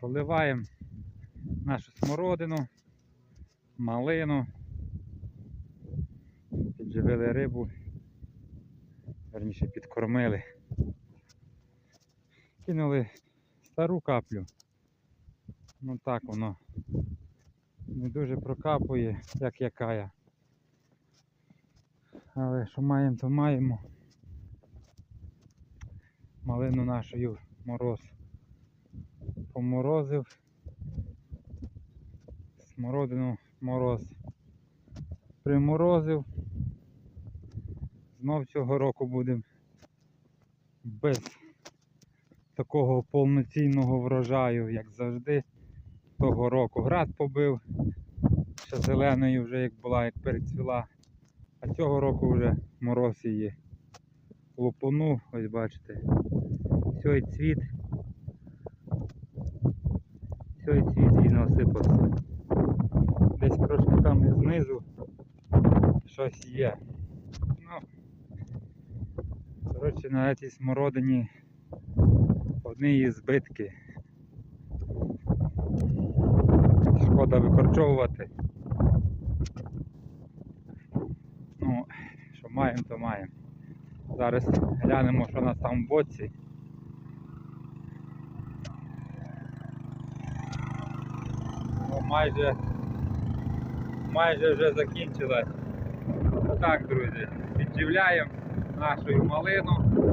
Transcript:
Проливаємо нашу смородину, малину. Підживили рибу. Верніше підкормили. Кинули стару каплю. Ну так воно не дуже прокапує, як якая. Але що маємо, то маємо. Малину нашу мороз поморозив. Смородину мороз приморозив. Знов цього року будемо без такого повноцінного врожаю, як завжди. Того року град побив, ще зеленою вже як була, як перецвіла. А цього року вже мороз її лупанув, ось бачите. Сьой цвіт. Сьой цвіт і не осипався. Десь трошки там знизу щось є. Ну, коротше, на цій смородині одні її збитки. Шкода викорчовувати. Ну, що маємо, то маємо. Зараз глянемо, що у нас там в боці. Майже, майже вже закінчилась. Так, друзі, підживляємо нашу малину.